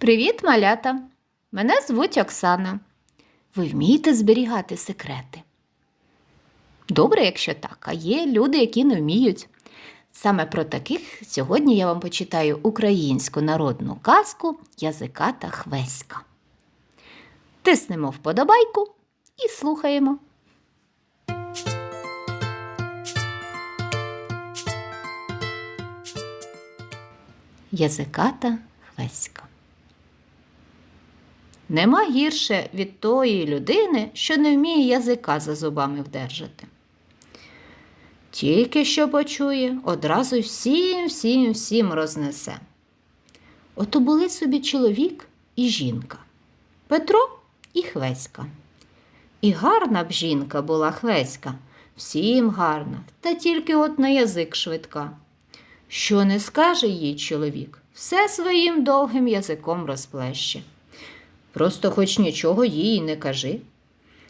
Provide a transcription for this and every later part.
Привіт, малята! Мене звуть Оксана. Ви вмієте зберігати секрети? Добре, якщо так, а є люди, які не вміють. Саме про таких сьогодні я вам почитаю українську народну казку Язика та Хвеська. Тиснемо вподобайку і слухаємо. Язиката Хвеська. Нема гірше від тої людини, що не вміє язика за зубами вдержати. Тільки що почує, одразу всім, всім, всім рознесе. Ото були собі чоловік і жінка, Петро і Хвеська. І гарна б жінка була Хвеська, всім гарна, та тільки от на язик швидка. Що не скаже їй чоловік, все своїм довгим язиком розплеще. Просто хоч нічого їй не кажи.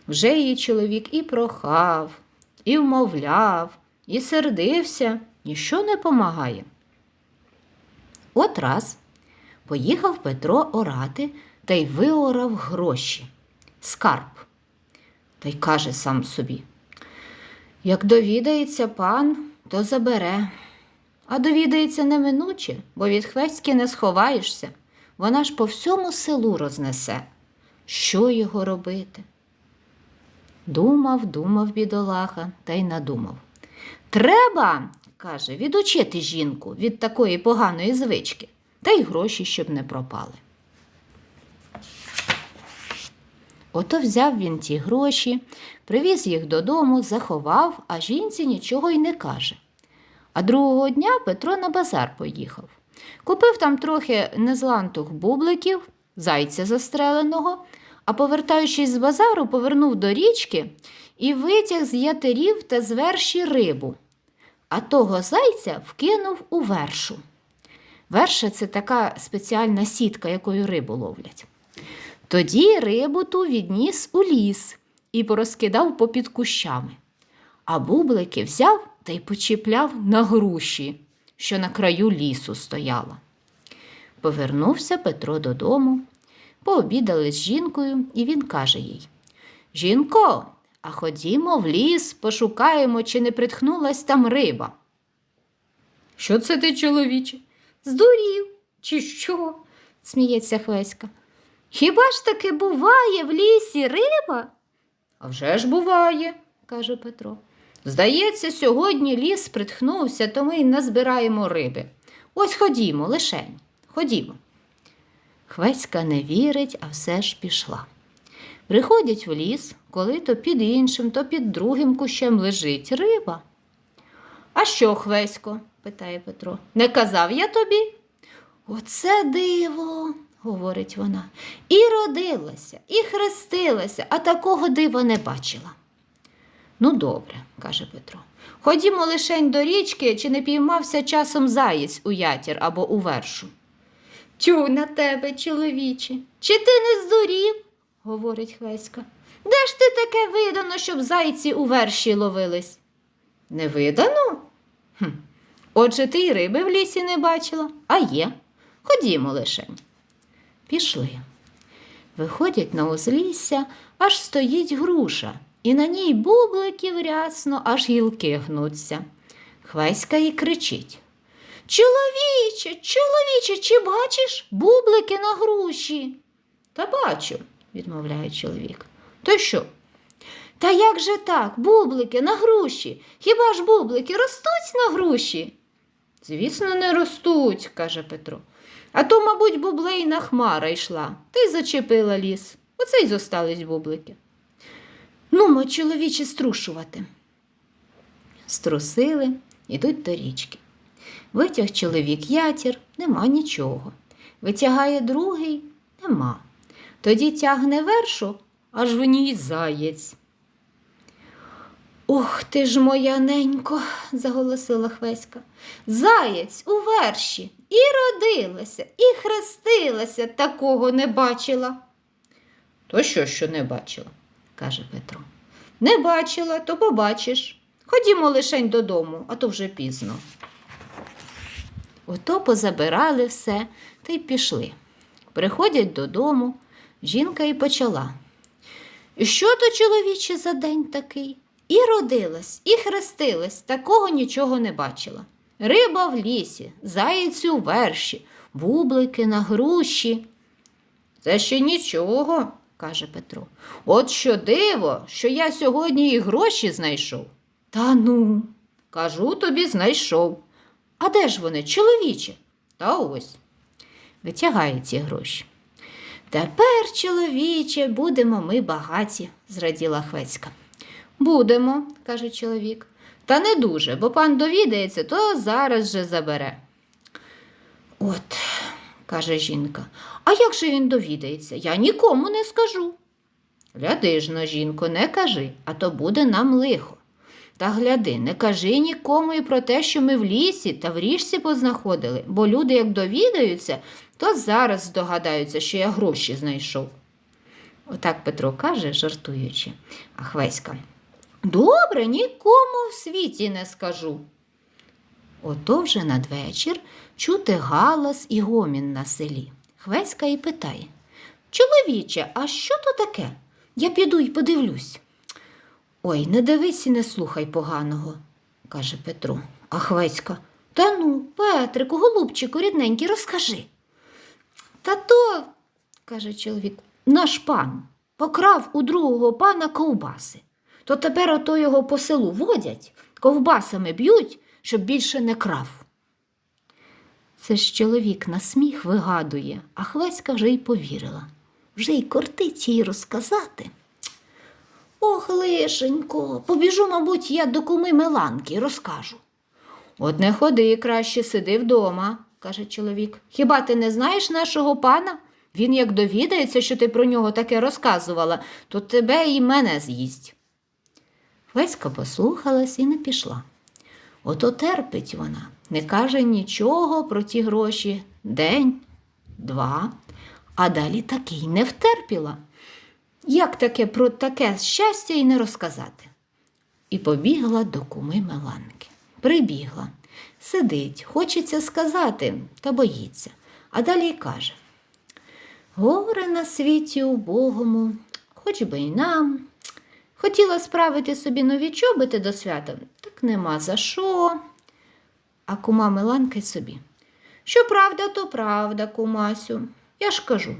Вже її чоловік і прохав, і вмовляв, і сердився, ніщо не помагає. От раз поїхав Петро орати та й виорав гроші, скарб. Та й каже сам собі. Як довідається пан, то забере. А довідається неминуче, бо від хвеськи не сховаєшся. Вона ж по всьому селу рознесе. Що його робити? Думав, думав бідолаха та й надумав. Треба, каже, відучити жінку від такої поганої звички, та й гроші, щоб не пропали. Ото взяв він ті гроші, привіз їх додому, заховав, а жінці нічого й не каже. А другого дня Петро на базар поїхав. Купив там трохи незлантух бубликів, зайця застреленого, а повертаючись з базару, повернув до річки і витяг з ятерів та з верші рибу, а того зайця вкинув у вершу. Верша це така спеціальна сітка, якою рибу ловлять. Тоді рибу ту відніс у ліс і порозкидав попід кущами, а бублики взяв та й почіпляв на груші, що на краю лісу стояла. Повернувся Петро додому, пообідали з жінкою, і він каже їй Жінко, а ходімо в ліс, пошукаємо, чи не притхнулась там риба. Що це ти, чоловіче? Здурів, чи що? сміється Хвеська. Хіба ж таки буває в лісі риба? А вже ж буває, каже Петро. Здається, сьогодні ліс притхнувся, то ми й назбираємо риби. Ось ходімо, лишень, ходімо. Хвеська не вірить, а все ж пішла. Приходять в ліс, коли то під іншим, то під другим кущем лежить риба. А що, Хвесько? питає Петро. Не казав я тобі? Оце диво, говорить вона. І родилася, і хрестилася, а такого дива не бачила. Ну, добре, каже Петро. Ходімо лишень до річки, чи не піймався часом заєць у ятір або у вершу. Тю на тебе, чоловіче, чи ти не здурів? говорить Хвеська. Де ж ти таке видано, щоб зайці у верші ловились? Не видано? Хм. Отже, ти й риби в лісі не бачила, а є. Ходімо лишень. Пішли. Виходять на узлісся, аж стоїть груша, і на ній бубликів рясно, аж гілки гнуться. Хвеська й кричить. Чоловіче, чоловіче, чи бачиш бублики на груші? Та бачу, відмовляє чоловік. То що? Та як же так, бублики на груші? Хіба ж бублики ростуть на груші? Звісно, не ростуть, каже Петро. А то, мабуть, бублейна хмара йшла, та й зачепила ліс. Оце й зостались бублики. Ну, мо, чоловіче, струшувати. Струсили, ідуть до річки. Витяг чоловік ятір, нема нічого. Витягає другий нема. Тоді тягне вершу, аж в ній заєць. Ох ти ж моя ненько, заголосила Хвеська. Заєць у верші і родилася, і хрестилася, такого не бачила. То що, що не бачила? Каже Петро. Не бачила, то побачиш. Ходімо лишень додому, а то вже пізно. Ото позабирали все та й пішли. Приходять додому, жінка і почала. Що то чоловіче за день такий? І родилась, і хрестилась, такого нічого не бачила. Риба в лісі, заєць у верші, бублики на груші. Це ще нічого, каже Петро. От що диво, що я сьогодні і гроші знайшов. Та ну, кажу тобі, знайшов. А де ж вони, чоловіче? Та ось. Витягає ці гроші. Тепер, чоловіче, будемо ми багаті, зраділа Хвецька. Будемо, каже чоловік. Та не дуже, бо пан довідається, то зараз же забере. От, каже жінка, а як же він довідається? Я нікому не скажу. Гляди ж на жінко, не кажи, а то буде нам лихо. Та гляди, не кажи нікому і про те, що ми в лісі та в річці познаходили, бо люди, як довідаються, то зараз здогадаються, що я гроші знайшов. Отак Петро каже, жартуючи, а Хвеська. Добре, нікому в світі не скажу. Ото вже надвечір чути галас і гомін на селі. Хвеська і питає Чоловіче, а що то таке? Я піду й подивлюсь. Ой, не дивись і не слухай поганого, каже Петро. А Хвеська. Та ну, Петрику, голубчику, рідненький, розкажи. Та то, каже чоловік, наш пан покрав у другого пана ковбаси. То тепер ото його по селу водять, ковбасами б'ють, щоб більше не крав. Це ж чоловік на сміх вигадує, а Хвеська вже й повірила. Вже й кортить їй розказати. Ох, лишенько, побіжу, мабуть, я до куми Меланки розкажу. От не ходи, краще сиди вдома, каже чоловік. Хіба ти не знаєш нашого пана? Він як довідається, що ти про нього таке розказувала, то тебе і мене з'їсть. Веська послухалась і не пішла. Ото терпить вона, не каже нічого про ті гроші день, два, а далі таки й не втерпіла. Як таке про таке щастя й не розказати? І побігла до куми Меланки. Прибігла, сидить, хочеться сказати, та боїться. А далі й каже: Горе на світі убогому, хоч би й нам. Хотіла справити собі нові чоботи до свята, так нема за що. А кума Миланка й собі. Що правда, то правда, кумасю. Я ж кажу.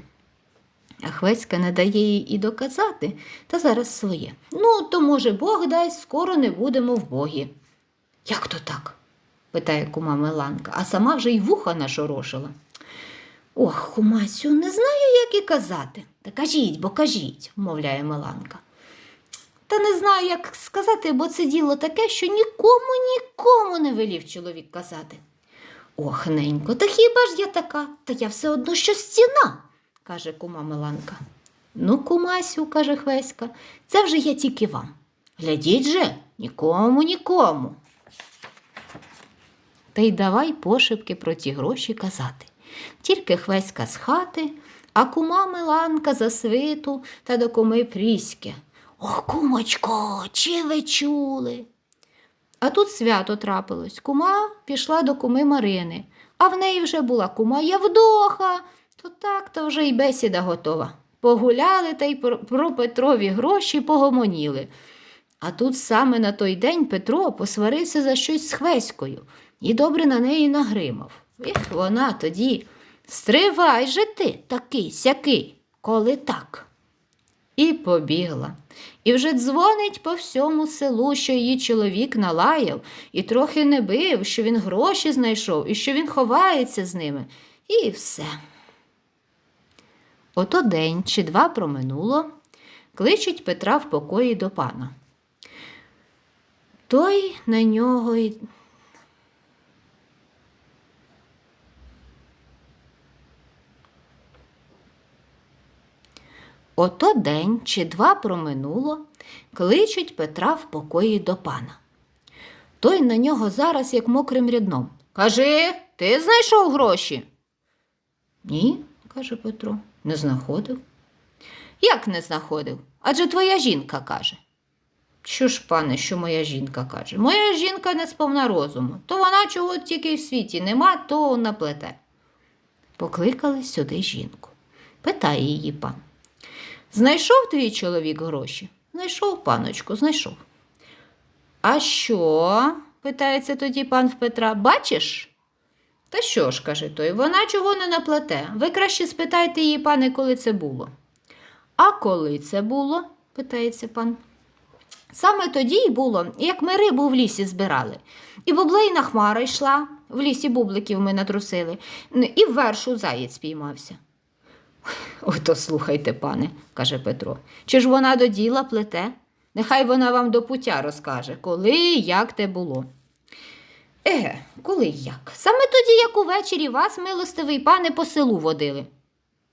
А Хвеська не дає їй і доказати, та зараз своє. Ну, то, може, Бог дасть, скоро не будемо в Богі. Як то так? питає кума Миланка, а сама вже й вуха нашорошила. Ох, кумасю, не знаю, як і казати. Та кажіть, бо кажіть, мовляє Миланка. Та не знаю, як сказати, бо це діло таке, що нікому, нікому не велів чоловік казати. Ох, ненько, та хіба ж я така? Та я все одно що стіна, каже кума Миланка. Ну, кумасю, каже Хвеська, це вже я тільки вам. Глядіть же, нікому, нікому. Та й давай пошепки про ті гроші казати. Тільки Хвеська з хати, а кума Миланка за свиту та до куми Пріськи. Ох, кумочко, чи ви чули? А тут свято трапилось. Кума пішла до куми Марини, а в неї вже була кума Явдоха. То так, то вже й бесіда готова. Погуляли та й про, Петрові гроші погомоніли. А тут саме на той день Петро посварився за щось з Хвеською і добре на неї нагримав. Ех, вона тоді стривай же ти, такий сякий, коли так. І побігла. І вже дзвонить по всьому селу, що її чоловік налаяв, і трохи не бив, що він гроші знайшов і що він ховається з ними. І все. Ото день чи два проминуло, кличуть Петра в покої до пана. Той на нього й. Ото день чи два проминуло, кличуть Петра в покої до пана. Той на нього зараз як мокрим рядном. Кажи, ти знайшов гроші? Ні, каже Петро, не знаходив. Як не знаходив? Адже твоя жінка каже. Що ж, пане, що моя жінка каже? Моя жінка не сповна розуму, то вона чого тільки в світі нема, то наплете. Покликали сюди жінку. питає її пан. Знайшов твій чоловік гроші? Знайшов, паночку, знайшов. А що? питається тоді пан в Петра. Бачиш? Та що ж, каже той, вона чого не наплете? Ви краще спитайте її, пане, коли це було. А коли це було? питається пан. Саме тоді й було, як ми рибу в лісі збирали. І бублейна хмара йшла, в лісі бубликів ми натрусили, і в вершу заєць спіймався. Ото слухайте, пане, каже Петро. Чи ж вона до діла плете? Нехай вона вам до пуття розкаже, коли і як те було. Еге, коли й як? Саме тоді, як увечері вас, милостивий пане, по селу водили.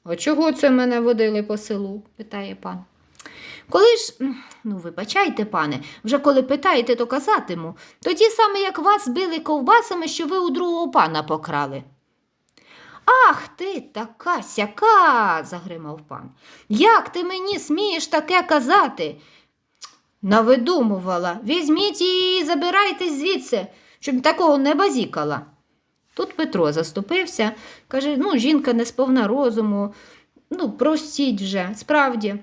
А чого це мене водили по селу? питає пан. Коли ж, ну вибачайте, пане, вже коли питаєте, то казатиму. Тоді саме як вас били ковбасами, що ви у другого пана покрали. Ах ти така сяка, загримав пан. Як ти мені смієш таке казати? Навидумувала. Візьміть її і забирайтесь звідси, щоб такого не базікала. Тут Петро заступився, каже: ну, жінка не сповна розуму, ну, простіть вже, справді.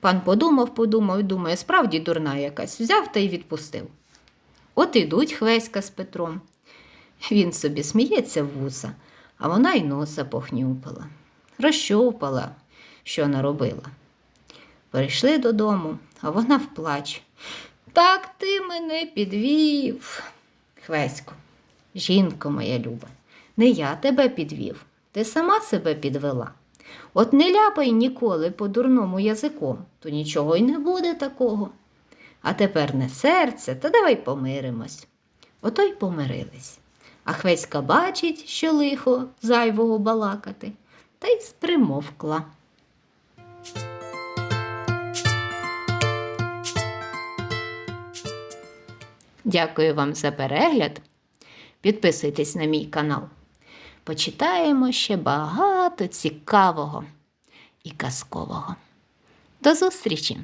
Пан подумав, подумав і думає, справді дурна якась, взяв та й відпустив. От ідуть Хвеська з Петром. Він собі сміється в вуса, а вона й носа похнюпала, розщовпала, що наробила. Прийшли додому, а вона в плач. Так ти мене підвів. Хвесько, жінко моя люба, не я тебе підвів, ти сама себе підвела. От не ляпай ніколи по дурному язиком, то нічого й не буде такого. А тепер не серце, та давай помиримось. Ото й помирились. А Хвеська бачить, що лихо зайвого балакати, та й спримовкла. Дякую вам за перегляд. Підписуйтесь на мій канал. Почитаємо ще багато цікавого і казкового. До зустрічі!